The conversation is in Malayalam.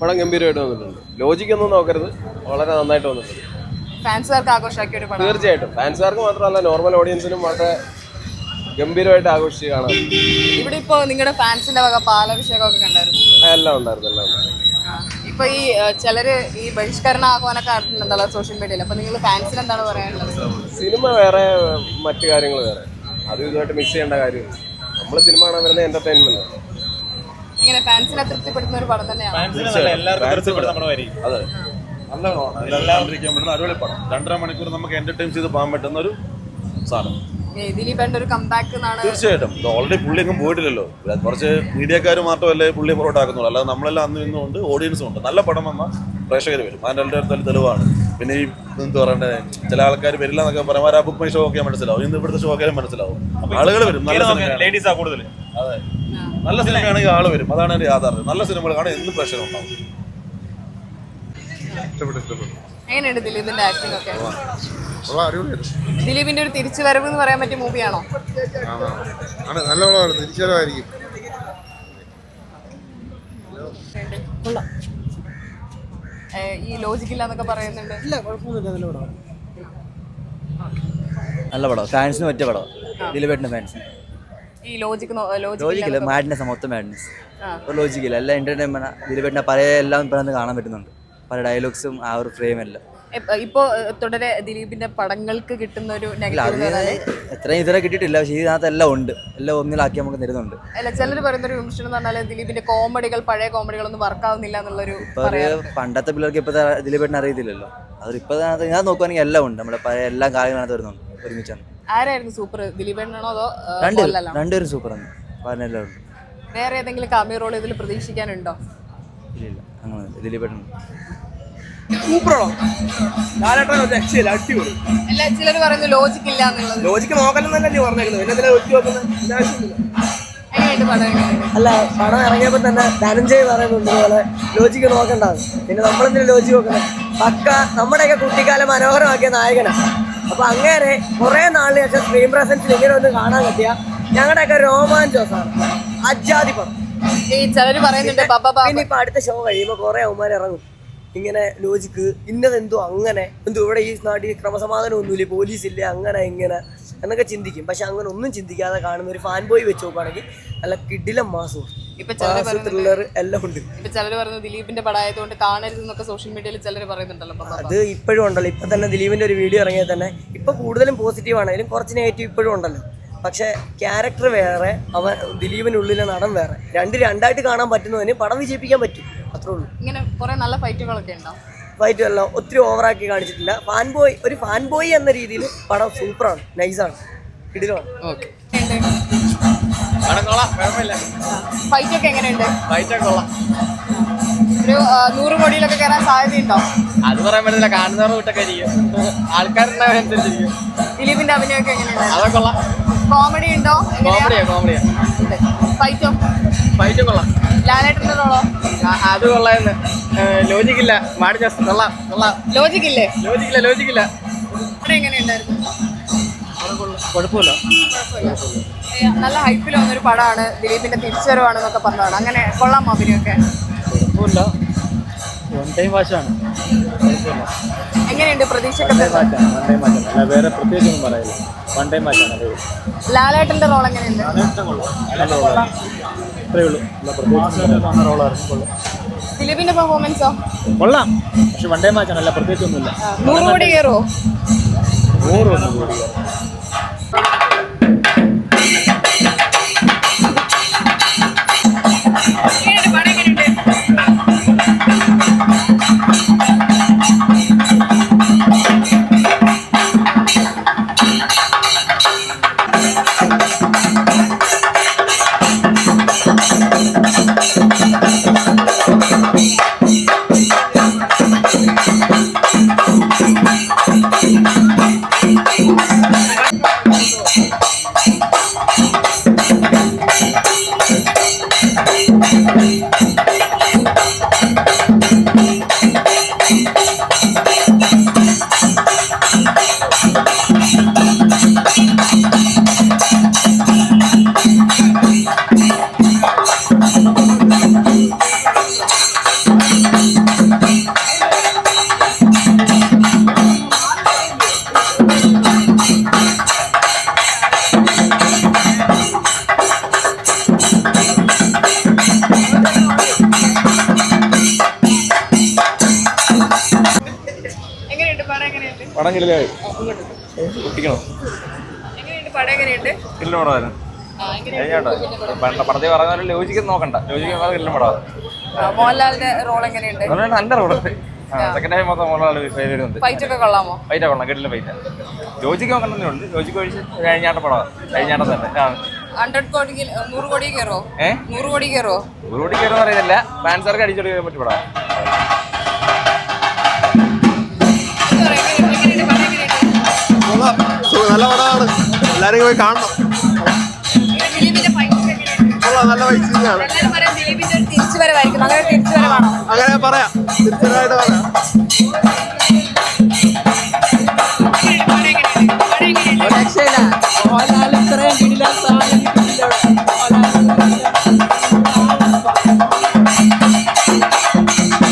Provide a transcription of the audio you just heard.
പടം ഗംഭീരമായിട്ട് വന്നിട്ടുണ്ട്. ലോജിക് ഒന്നും നോക്കരുത്. വളരെ നന്നായിട്ട് വന്നിട്ടുണ്ട്. ഫാൻസുകാർക്ക് ആഘോഷമാക്കിയ ഒരു പടം തീർച്ചയായിട്ടും. ഫാൻസുകാർക്ക് മാത്രമല്ല നോർമൽ ഓഡിയൻസിനും വളരെ ഗംഭീരമായിട്ട് ആഘോഷിച്ച് കാണാം ഇവിടെ ഇപ്പോ നിങ്ങളുടെ ഫാൻസിന്റെ വക പാലഭിഷേകമൊക്കെ കണ്ടായിരുന്നു. എല്ലാം ഉണ്ടായിരുന്നു എല്ലാം ഉണ്ടായിരുന്നു. ഇപ്പൊ ഈ ചിലര് ഈ ബഹിഷ്കരണ ആഹ്വാനൊക്കെ നടത്തുന്നുണ്ടല്ലോ സോഷ്യൽ മീഡിയയിൽ അപ്പൊ നിങ്ങൾ ഫാൻസിന് എന്താണ് പറയാനുള്ളത്? സിനിമ വേറെ മറ്റു കാര്യങ്ങൾ വേറെ. അതും ഇതുമായിട്ട് മിക്സ് ചെയ്യേണ്ട കാര്യമില്ല. നമ്മൾ സിനിമ കാണാൻ വരുന്നത് എന്റർടൈൻമെന്റ് ഇങ്ങനെ ഫാൻസിനെ തൃപ്തിപ്പെടുത്തുന്ന ഒരു പടം തന്നെയാണ്. അതെ. എല്ലാം ഇരിക്കാൻ പറ്റുന്ന അടിപൊളി പടം. രണ്ടര മണിക്കൂർ നമുക്ക് എന്റർടൈൻ ചെയ്ത് പോകാൻ പറ്റുന്ന ഒരു സാധനം. ദിലീപേണ്ട ഒരു കമ്പാക്ക് എന്നാണ് തീർച്ചയായിട്ടും. ഓൾറെഡി പുള്ളി അങ്ങ് പോയിട്ടില്ലല്ലോ. കുറച്ച് മീഡിയക്കാർ മാത്രമല്ലേ പുള്ളി ആക്കുന്നുള്ളൂ. അല്ലാതെ നമ്മളെല്ലാം അന്ന് ഇന്നുണ്ട് ഓഡിയൻസും ഉണ്ട്. നല്ല പടം വന്നാൽ പ്രേക്ഷകർ വരും. അതിന്റെ എല്ലാവരും തെളിവാണ്. പിന്നെ ഈ എന്ത് പറയണ്ടേ? ചില ആൾക്കാർ വരില്ല എന്നൊക്കെ പറയാൻ ആ ബുക്ക് മൈ ഷോ ഒക്കെ മനസ്സിലാവും. ഇന്ന് ഇവിടുത്തെ ഷോ ഒക്കെ മനസ്സിലാവും. ആളുകൾ വരും. നല്ല സിനിമയാണ് ലേഡീസാ കൂടുതൽ അതെ. നല്ല സിനിമയാണെങ്കിൽ ആൾ വരും. അതാണ് എന്റെ യാഥാർത്ഥ്യം. നല്ല സിനിമകൾ കാണാൻ എന്ത് പ്രശ്നം ഉണ്ടാവും. ഇഷ്ടപ്പെട്ടു ഇഷ്ടപ്പെട്ടു. എങ്ങനെയുണ്ട് ദിലീപിന്റെ ആക്ടിംഗ് ഒക്കെ? ഉള്ള അടിപൊളിയായിരുന്നു. ദിലീപിന്റെ ഒരു തിരിച്ചുവരവ് എന്ന് പറയാൻ പറ്റിയ മൂവിയാണോ ആണ്? നല്ല തിരിച്ചറിവായിരിക്കും ഈ ലോജിക്കില്ല എന്നൊക്കെ പറയുന്നുണ്ട്. നല്ല പടം. ഫാൻസിന് പറ്റിയ പടം. ദിലീപേട്ടിന്റെ ഫാൻസ്. ഈ ലോജിക് ലോജിക്കില്ല മാഡ്നെസ് മൊത്തം മാഡ്നെസ്. ഒരു ലോജിക്കില്ല എല്ലാം എന്റർടൈൻമെന്റ് ദിലീപേട്ടിന്റെ പല എല്ലാം ഇപ്പം കാണാൻ പറ്റുന്നുണ്ട്. പല ഡയലോഗ്സും ആ ഒരു ഫ്രെയിം എല്ലാം. ഇപ്പോ തുടരെ ദിലീപിന്റെ പടങ്ങൾക്ക് കിട്ടുന്ന ഒരു എത്രയും ഇതുവരെ കിട്ടിയിട്ടില്ല പക്ഷേ ഇതിനകത്ത് എല്ലാം ഉണ്ട്. എല്ലാം ഒന്നിലാക്കി നമുക്ക് തരുന്നുണ്ട്. അല്ല ചിലർ പറയുന്ന ഒരു വിമർശനം എന്ന് പറഞ്ഞാൽ ദിലീപിന്റെ കോമഡികൾ പഴയ കോമഡികളൊന്നും വർക്കാവുന്നില്ല എന്നുള്ളൊരു പണ്ടത്തെ പിള്ളേർക്ക് ഇപ്പോഴത്തെ ദിലീപേട്ടിനെ അറിയത്തില്ലല്ലോ. അവർ ഇപ്പൊ ഞാൻ നോക്കുവാണെങ്കിൽ എല്ലാം ഉണ്ട്. നമ്മുടെ പഴയ എല്ലാ കാര്യങ്ങളും വരുന്നുണ്ട് ഒരുമിച്ചാണ്. ആരായിരുന്നു സൂപ്പർ ദിലീപേട്ടനാണോ അതോ രണ്ടുപേരും മോഹൻലാലാണോ? രണ്ടുപേരും സൂപ്പറാണ് പറഞ്ഞെല്ലാം വേറെ ഏതെങ്കിലും കാമിയ റോൾ ഇതിൽ പ്രതീക്ഷിക്കാനുണ്ടോ? ഇല്ല അങ്ങനെ സൂപ്പറാണോ? അല്ല ചിലർ പറയുന്നു ലോജിക് ഇല്ല എന്നുള്ളത്. ലോജിക്ക് നോക്കലെന്നല്ലേ പറഞ്ഞേക്കുന്നത്. പിന്നെ എന്തിനാ ഒറ്റ നോക്കുന്നത് അല്ല പടം ഇറങ്ങിയപ്പോൾ തന്നെ ധനഞ്ജയ് പറയുന്നുണ്ട് പോലെ ലോജിക്ക് നോക്കണ്ടാവും പിന്നെ നമ്മളെന്തിനും ലോജിക്ക് നോക്കണം പക്ക നമ്മുടെയൊക്കെ കുട്ടിക്കാലം മനോഹരമാക്കിയ നായകനാണ് അപ്പൊ അങ്ങനെ കുറെ നാളിന് ശേഷം സ്ക്രീൻ പ്രസൻസിൽ ഇങ്ങനെ ഒന്ന് കാണാൻ പറ്റിയ ഞങ്ങളുടെയൊക്കെ രോമാഞ്ചോസാണ്. അജാതി പടം. ഈ ചിലർ പറയുന്നുണ്ട് ബബ ബാബ. പിന്നെ ഇപ്പൊ അടുത്ത ഷോ കഴിയുമ്പോൾ കുറെ അവന്മാർ ഇറങ്ങും. ഇങ്ങനെ ലോജിക്ക് ഇന്നതെന്തോ അങ്ങനെ എന്തോ ഇവിടെ ഈ നാട്ടിൽ ക്രമസമാധാനം ഒന്നുമില്ല പോലീസ് ഇല്ല അങ്ങനെ ഇങ്ങനെ എന്നൊക്കെ ചിന്തിക്കും. പക്ഷെ അങ്ങനെ ഒന്നും ചിന്തിക്കാതെ കാണുന്ന ഒരു ഫാൻ ബോയ് വെച്ച് നോക്കുകയാണെങ്കിൽ നല്ല കിടിലം മാസവും ഇപ്പൊ ചിലർ പറയുന്നുണ്ട് ത്രില്ലർ എല്ലാം ഉണ്ട്. ഇപ്പൊ ചിലർ പറയുന്നു ദിലീപിന്റെ പടമായതുകൊണ്ട് കാണരുത് എന്നൊക്കെ സോഷ്യൽ മീഡിയയിൽ ചിലർ പറയുന്നുണ്ടല്ലോ അത് ഇപ്പോഴും ഉണ്ടല്ലോ. ഇപ്പൊ തന്നെ ദിലീപിന്റെ ഒരു വീഡിയോ ഇറങ്ങിയാൽ തന്നെ ഇപ്പൊ കൂടുതലും പോസിറ്റീവ് ആണെങ്കിലും കുറച്ച് നെഗറ്റീവ് ഇപ്പോഴും ഉണ്ടല്ലോ. പക്ഷെ ക്യാരക്ടർ വേറെ അവൻ ദിലീപിനുള്ളിലെ നടൻ വേറെ. രണ്ട് രണ്ടായിട്ട് കാണാൻ പറ്റുന്നതിന് പടം വിജയിപ്പിക്കാൻ പറ്റും. അത്രേ ഉള്ളൂ. ഇങ്ങനെ കുറെ നല്ല ഫൈറ്റുകളൊക്കെ ഉണ്ടോ? ഫൈറ്റ് എല്ലാം ഒത്തിരി ഓവറാക്കി കാണിച്ചിട്ടില്ല. ഫാൻ ബോയ് ഒരു ഫാൻ ബോയ് എന്ന രീതിയിൽ പടം സൂപ്പറാണ് നൈസാണ് കിടിലാണ് ഫൈറ്റ് ഒക്കെ എങ്ങനെയുണ്ട്? ഒരു നൂറ് കോടിയിലൊക്കെ കയറാൻ സാധ്യതയുണ്ടോ? അത് പറയാൻ പറ്റില്ല കാണുന്നവരുടെ വിട്ടൊക്കെ ഇരിക്കും. ആൾക്കാരുണ്ടാവനുസരിച്ചിരിക്കും ദിലീപിന്റെ അഭിനയമൊക്കെ എങ്ങനെയുണ്ട്? അതൊക്കെ കോമഡി ഉണ്ടോ? കോമഡിയാ കോമഡിയാ. ഫൈറ്റോ? ഫൈറ്റും കൊള്ളാം. ലാലേട്ടന്റെ റോളോ? അത് കൊള്ളാമെന്ന് ലോജിക്കില്ല. മാടി ജസ്റ്റ് കൊള്ളാം കൊള്ളാം. ലോജിക്കില്ല? ലോജിക്കില്ല ഇവിടെ എങ്ങനെയുണ്ടായിരുന്നു? കുഴപ്പമില്ല. ഏ, നല്ല ഹൈപ്പിൽ വന്നൊരു പടമാണ് ദിലീപിന്റെ തിരിച്ചുവരവാണെന്നൊക്കെ പറഞ്ഞതാണ്. അങ്ങനെ കൊള്ളാം അഭിനയൊക്കെ? കുഴപ്പമില്ല. വൺ ടൈം എങ്ങനെയുണ്ട് പ്രതീക്ഷയൊക്കെ വേറെ പറയില്ല. വൺ ടൈം ലാലേട്ടന്റെ റോൾ എങ്ങനെയുണ്ട്? അത്രേ ഉള്ളൂ പ്രത്യേകിച്ച് റോളായിരുന്നു ദിലീപിന്റെ പെർഫോമൻസോ കൊള്ളാം. പക്ഷെ വൺ ടൈം മാച്ചാണ് അല്ല പ്രത്യേകിച്ചൊന്നുമില്ല. നൂറ് കോടി കയറുമോ നൂറ് കോടി എങ്ങനെയുണ്ട് പൊട്ടിക്കണോ പടം എങ്ങനെയുണ്ട്? കില്ലിന് പടമായിരുന്നു. ആ, എങ്ങനെയുണ്ട്? പണ്ട പടത്തിൽ ലോജിക്ക് നോക്കണ്ട. ലോജിക്ക് പടമാണ് മോഹൻലാലിന്റെ റോൾ എങ്ങനെയുണ്ട്? നല്ല റോഡ് സെക്കൻഡ് മൊത്തം ഫൈറ്റ് ഒക്കെ കൊള്ളാമോ? ഫൈറ്റ് കൊള്ളാം ഫൈറ്റ്. ലോജിക്ക് നോക്കണമെന്നേ ഉണ്ട് ലോജിക്ക് ഒഴിച്ച് കഴിഞ്ഞാട്ട പടമാണ് കഴിഞ്ഞാട്ടം തന്നെ. ഹൺഡ്രഡ് കോടി നൂറ് കോടി കയറോ നൂറ് കോടി കയറോ കോടി അറിയത്തില്ല ഫാൻസാർക്ക് അടിച്ചെടുക്കാൻ പറ്റി പടം നല്ല പടമാണ്. എല്ലാരും പോയി കാണണം. കൊള്ളാം നല്ല എല്ലാവരും പറയാം തിരിച്ചുവരവായിരിക്കും. അങ്ങനെ തിരിച്ചുവരവാണോ? അങ്ങനെ പറയാം.